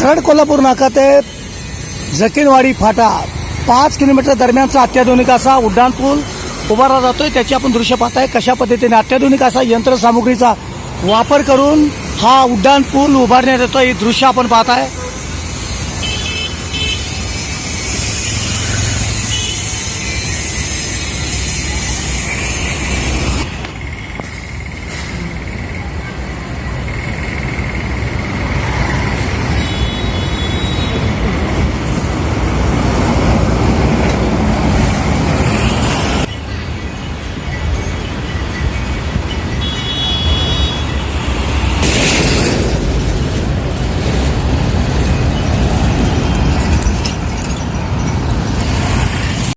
कराड कोल्हापूर नाका ते जकीनवाडी फाटा. पाच किलोमीटर दरम्यानचा अत्याधुनिक असा उड्डाण पूल उभारला जातोय. त्याची आपण दृश्य पाहताय कशा पद्धतीने अत्याधुनिक असा यंत्रसामुग्रीचा वापर करून हा उड्डाण पूल उभारण्यात येतो हे दृश्य आपण पाहताय.